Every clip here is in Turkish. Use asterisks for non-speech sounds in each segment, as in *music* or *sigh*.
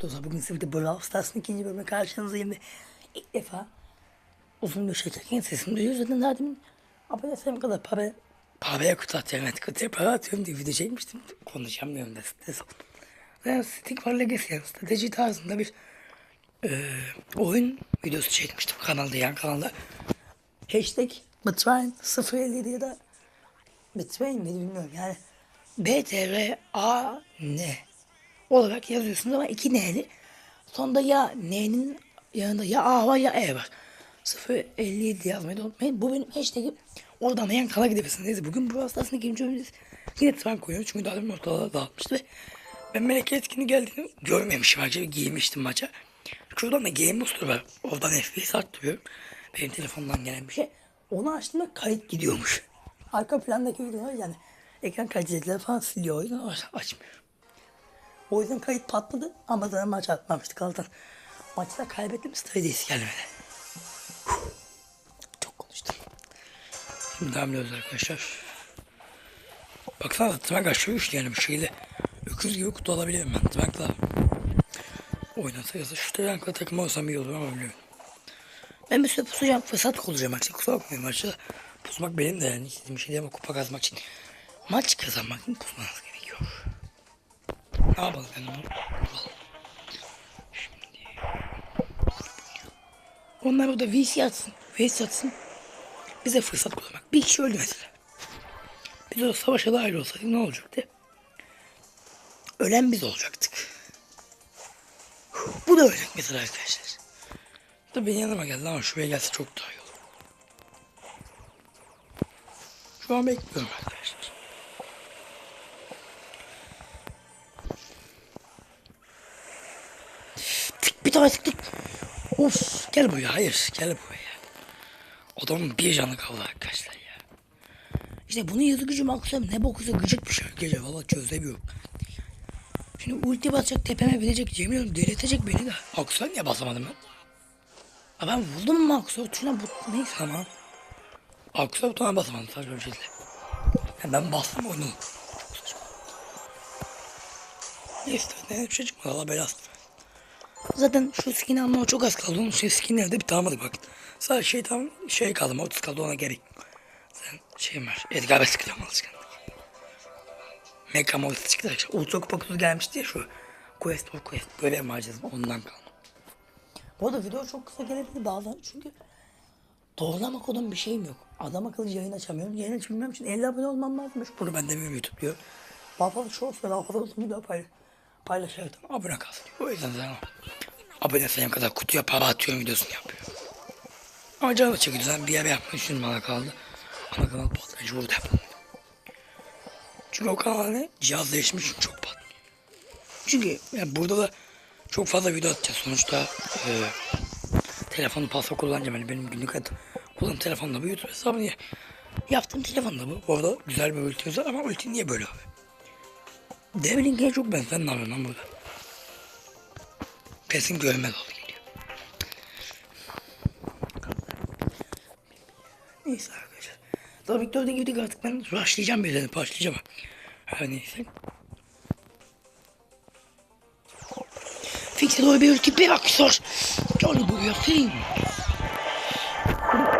Dostlar bugün size Brawl Stars'ın ikinci bölümüne karşınızdayım ve ilk defa uzun bir şey çeken sesimi duyuyor. Zaten daha demin abonesem kadar para paraya kutu atıyorum. Evet kutuya para atıyorum diye video çekmiştim. Konuşamıyorum da stres. Ben Stick War Legacy yani strateji tarzında bir e, oyun videosu çekmiştim kanalda yan kanalda. Hashtag Betrain 057 ya da Betrain mi bilmiyorum yani B-T-R-A-N olarak yazıyorsunuz ama iki N'li. Sonunda ya N'nin yanında ya A var ya E var. 057 yazmayı da unutmayın. Bu benim hashtagim. Oradan da yan kanala gidebilirsiniz. Bugün bu hastasını ikinci bölümdeyiz. Yine tren koyuyoruz çünkü daha demin ortalığa dağıtmıştı ve ben Meleke Etkin'i geldiğini görmemişim. Acaba giymiştim maça. Şuradan da Game Booster var. Oradan FPS arttırıyorum. Benim telefondan gelen bir şey. Onu açtığımda kayıt gidiyormuş. Arka plandaki videolar yani ekran kalitesiyle falan siliyor. O yüzden aç- açmıyorum. O yüzden kayıt patladı ama zaten maç atmamıştık Allah'tan. Maçta kaybettim stradiyesi gelmedi. Huh. Çok konuştum. Şimdi devam ediyoruz arkadaşlar. Baksana tırnak aşağı üçlü yani bu şekilde. Öküz gibi kutu alabilirim ben tırnakla. Oynasa yazsa şu tırnakla takım olsam iyi olur ama bilmiyorum. Ben bir süre pusacağım fırsat kullanacağım artık kusura bakmayın maçta. Pusmak benim de yani istediğim şey değil ama kupa kazmak için. Maç kazanmak için pusmanız gerekiyor. Onlar burada VC atsın. VC atsın. Bize fırsat kullanmak. Bir kişi öldü mesela. Biz o savaşa dahil olsaydık ne olacaktı? Ölen biz olacaktık. Bu da ölecek mesela arkadaşlar. Tabii benim yanıma geldi ama şuraya gelse çok daha iyi olur. Şu an bekliyorum arkadaşlar. Bir tane tıktık. Of gel buraya hayır gel buraya. Adamın bir canı kaldı arkadaşlar ya. İşte bunu yazı gücüm aksam ne bokuysa gıcık bir şey gece valla çözemiyorum. Şimdi ulti basacak tepeme binecek Cemil Hanım delirtecek beni de. Aksuar niye basamadım ben? Ha ben vurdum mu Aksuar tuşuna bu neyse ama. Aksuar tuşuna basamadım sadece bir şekilde. Ya ben bastım onu. Neyse ne bir şey çıkmadı Allah belası. Zaten şu skin almama çok az kaldı. Onun şey skinleri de bir tamamladık bak. Sadece şey tam şey kaldı. 30 kaldı ona gerek. Sen şey var. Edgar ve sıkıyorum alışkanlık. Mega Mouse çıktı arkadaşlar. Ultra Kupa gelmişti ya şu. Quest for Quest. Böyle macez ondan kalma. Bu arada video çok kısa gelebilir bazen çünkü doğrulama kodum bir şeyim yok. Adam akıllı yayın açamıyorum. Yayın açabilmem için 50 abone olmam lazımmış. Bunu ben demiyorum YouTube diyor. Daha fazla shorts ve daha fazla uzun video paylaş paylaşırdım. Abone diyor. O yüzden zaten abone sayım kadar kutuya para atıyorum videosunu yapıyorum. Ama canım çekiyor. Zaten bir yer yapmayı düşündüm bana kaldı. Ana kanal patlayıcı burada yapalım. Çünkü o kanal ne? Cihaz değişmiş çok pahalı. Çünkü yani burada da çok fazla video atacağız. Sonuçta e, telefonu pasla kullanacağım. Yani benim günlük hayat kullandığım telefonla bu YouTube hesabını ya- yaptığım telefonla bu. Orada güzel bir ulti ama ulti niye böyle abi? Devlink'e çok ne yapıyorsun lan burada? Kesin görmez oldu geliyor. Neyse arkadaşlar. Daha Victor'da girdik artık ben rushlayacağım birilerini başlayacağım. Her neyse. Doğru bir ulti bir aksor. Johnny bu yapayım.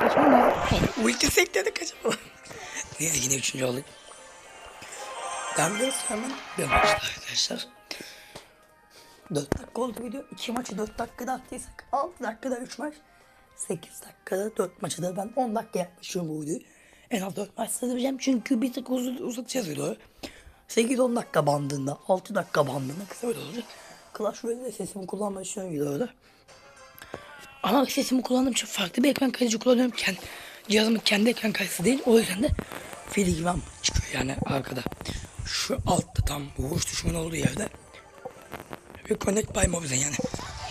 Kaçma lan. Abi ulti sektede kaçma. Neyse yine üçüncü olduk. Ediyoruz hemen bir maçta arkadaşlar. 4 dakika oldu video. 2 maçı 4 dakikada attıysak 6 dakikada 3 maç. 8 dakikada 4 maçı da ben 10 dakika yapmışım bu videoyu. En az 4 maç sığdıracağım çünkü bir tık uzun uzatacağız videoyu. 8-10 dakika bandında, 6 dakika bandında kısa video olacak. Clash Royale'de sesimi kullanmayı düşünüyorum videoda. Ama sesimi kullandığım için farklı bir ekran kayıcı kullanıyorum. Kendi, cihazımın kendi ekran kayısı değil. O yüzden de Filigran çıkıyor yani arkada. Şu altta tam vuruş düşmanı olduğu yerde bir Connect by Mobizen yani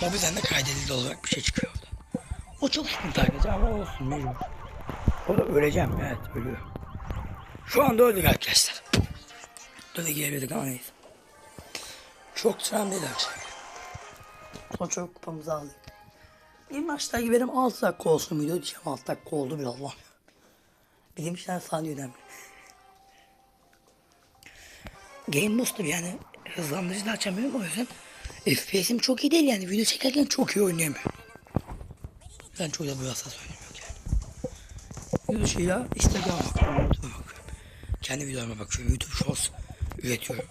Mobizen'de kaydedildi olarak bir şey çıkıyor orada. O çok sıkıntı arkadaşlar ama olsun mecbur. Orada öleceğim evet ölüyorum. Şu anda öldük arkadaşlar. Dur da girebilirdik ama neyse. Çok tren değil arkadaşlar. Son çok kupamızı aldık. Bir maçta benim 6 dakika olsun video diyeceğim 6 dakika oldu bir Allah. Bizim işler saniye önemli. Game Booster yani hızlandırıcı da açamıyorum o yüzden FPS'im çok iyi değil yani. Video çekerken çok iyi oynayamıyorum. Ben çok da böyle hassas oynamıyorum yani. Video şey ya Instagram'a bakıyorum. Kendi videolarıma bakıyorum. YouTube Shorts üretiyorum.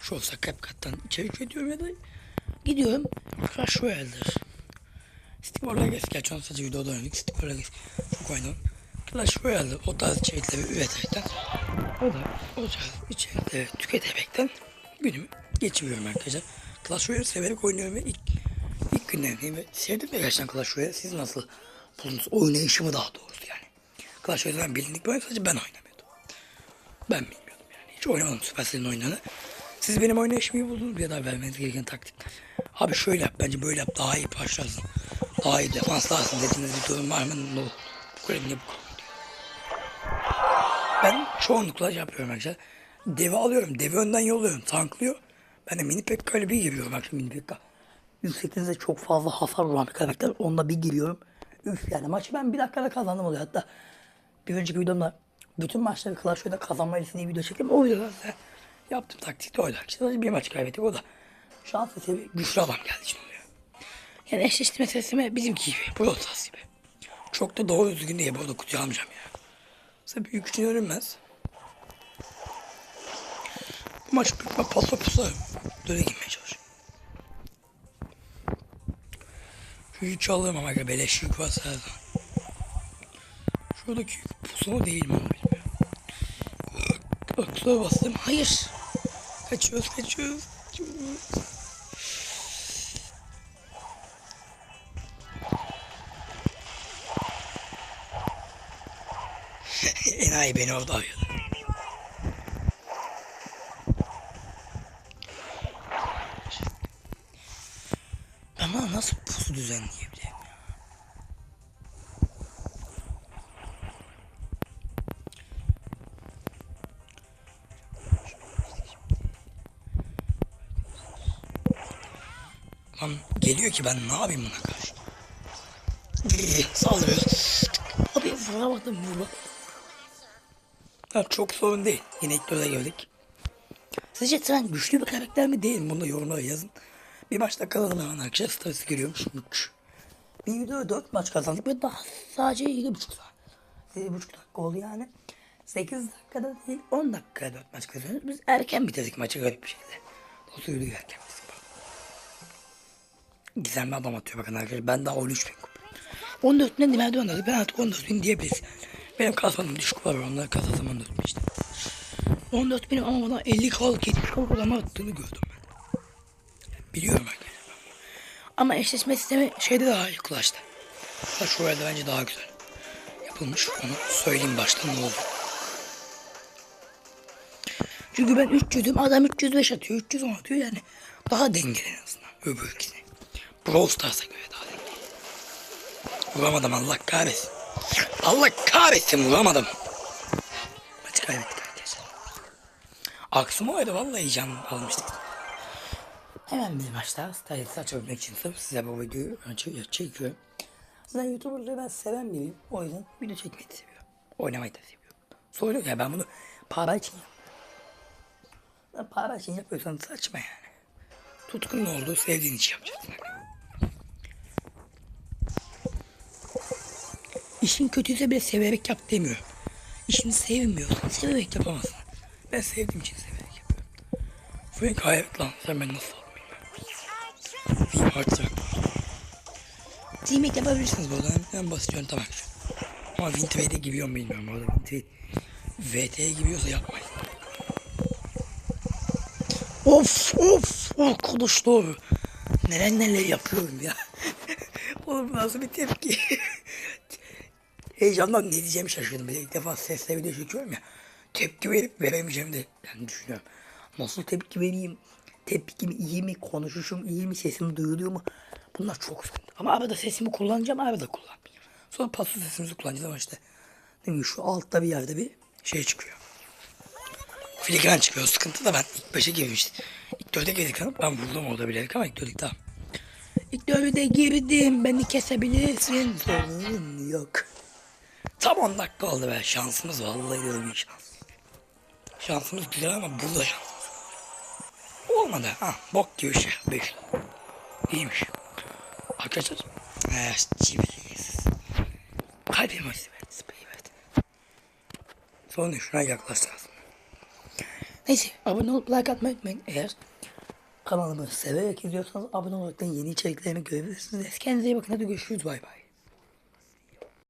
Shorts'a CapCut'tan içerik üretiyorum ya da gidiyorum. Clash Royale'dir. Steam Legacy. Gerçi onu sadece videoda oynadık. Steam Legacy. Çok oynadım. Clash Royale'de o tarz içerikleri üreterekten o da o tarz içerikleri tüketerekten günümü geçiriyorum arkadaşlar. Clash Royale severek oynuyorum ve ilk, ilk günlerindeyim ve sevdim de gerçekten Clash Royale. Siz nasıl buldunuz? Oynayışımı daha doğrusu yani. Clash Royale'den bilindik bir sadece ben oynamıyordum. Ben bilmiyordum yani. Hiç oynamadım Supercell'in oyunlarını. Siz benim oynayışımı iyi buldunuz ya da vermeniz gereken taktik. Abi şöyle yap bence böyle yap daha iyi başlarsın. Daha iyi defanslarsın dediğiniz bir durum var mı? No. Bu kadar niye bu kadar. Ben çoğunlukla şey yapıyorum arkadaşlar. Devi alıyorum. Devi önden yolluyorum. Tanklıyor. Ben de mini pekka ile bir giriyorum. Bak mini pekka. Yüksekliğinizde çok fazla hasar vuran bir karakter. Onunla bir giriyorum. Üf yani maçı ben bir dakikada kazandım oluyor. Hatta bir önceki videomda bütün maçları Clash Royale'de kazanma listesi video çektim. O videoda size yaptığım taktik de oydu arkadaşlar. Bir maç kaybettik o da. Şans eseri güçlü adam geldi için oluyor. Yani eşleştirme sesime bizimki gibi. Brotas gibi. Çok da doğru düzgün değil. Bu arada kutuyu almayacağım ya. Size büyük için örünmez. Maç bir pasa pusa. Döne girmeye çalışıyorum. Şu yükü alıyorum ama beleş yük her zaman. Şuradaki pusu mu değil mi. Aksuya bastım. Hayır. Kaçıyoruz kaçıyoruz. kaçıyoruz. *laughs* Enayi beni orada arıyordu. Lan geliyor ki ben ne yapayım buna karşı? Saldırıyor. Abi vuramadım vuramadım. Ha, çok sorun değil. Yine ilk dörde geldik. Sizce Tren güçlü bir karakter mi değil mi? Bunu yorumlara yazın. Bir maçta kazandım hemen arkadaşlar. Statüsü görüyormuş. Muç. Bir videoda 4 maç kazandık ve daha sadece 7,5 saat. 7,5 dakika oldu yani. 8 dakikada değil 10 dakikada 4 maç kazanıyoruz. Biz erken bitirdik maçı garip bir şekilde. Nasıl yürüdük erken. Gizemli adam atıyor bakın arkadaşlar. Ben daha 13 bin kupa. 14 bin merdiven aldı. Ben artık 14 bin diyebiliriz. Benim kasmanın düşük var. Onlar kasasım 14 bin işte. 14 bin ama bana 50 kalık 70 kalık adamı attığını gördüm ben. Biliyorum arkadaşlar. Ama eşleşme sistemi şeyde daha Clash'ta. Clash Royale'de bence daha güzel. Yapılmış. Onu söyleyeyim baştan ne oldu. Çünkü ben 300'üm adam 305 atıyor 310 atıyor yani daha dengeli en azından öbür ikisi. Brawl Stars'a göre daha dengeli. Vuramadım Allah kahretsin. Allah kahretsin vuramadım. Maçı kaybettik arkadaşlar. Aksım oydu vallahi can almıştık. Hemen bir maçta Styles'i açabilmek için sırf size bu videoyu önce çekiyorum. Zaten YouTuber'ları ben seven biriyim. O yüzden video çekmeyi seviyorum. Oynamayı da seviyorum. Söylüyor ya ben bunu para için yapıyorum. Para için yapıyorsan saçma yani. Tutkunun olduğu sevdiğin için yapacaksın. İşin kötüyse bile severek yap demiyorum. İşini sevmiyorsan severek yapamazsın. Ben sevdiğim için severek yapıyorum. Frank hayret lan sen ben nasıl olmayayım artık. Teammate yapabilirsiniz bu arada. En basit yöntem arkadaşlar. Ama Wintrade'e giriyor mu bilmiyorum. Bu arada Wintrade VT'ye giriyorsa yapmayın. Of of arkadaşlar. Neler neler yapıyorum ya. *laughs* Oğlum nasıl bir tepki? *laughs* Heyecandan ne diyeceğimi şaşırdım. Bir de ilk defa sesle video çekiyorum ya. Tepki verip veremeyeceğim de yani düşünüyorum. Nasıl tepki vereyim? Tepkim iyi mi? Konuşuşum iyi mi? Sesim duyuluyor mu? Bunlar çok sıkıntı. Ama arada sesimi kullanacağım, arada kullanmayacağım. Sonra paslı sesimizi kullanacağız ama işte. Değil mi? Şu altta bir yerde bir şey çıkıyor. Filigran çıkıyor. Sıkıntı da ben ilk beşe girmiştim. İlk dörde girdik ama ben vurdum orada bilerek ama ilk dörde tamam. İlk dörde girdim. Beni kesebilirsin. Sorun yok. Tam 10 dakika oldu be. Şansımız vallahi bir şans. Şansımız güzel ama burada şansımız. Olmadı. Ha, bok gibi şey. Beş. İyiymiş. Arkadaşlar. Evet, çiviyiz. Kalbim acısı verdi. Spreyi verdi. Sonra şuna yaklaş lazım. Neyse abone olup like atmayı unutmayın. Eğer kanalımı severek izliyorsanız abone olarak yeni içeriklerimi görebilirsiniz. Kendinize iyi bakın. Hadi görüşürüz. Bay bay.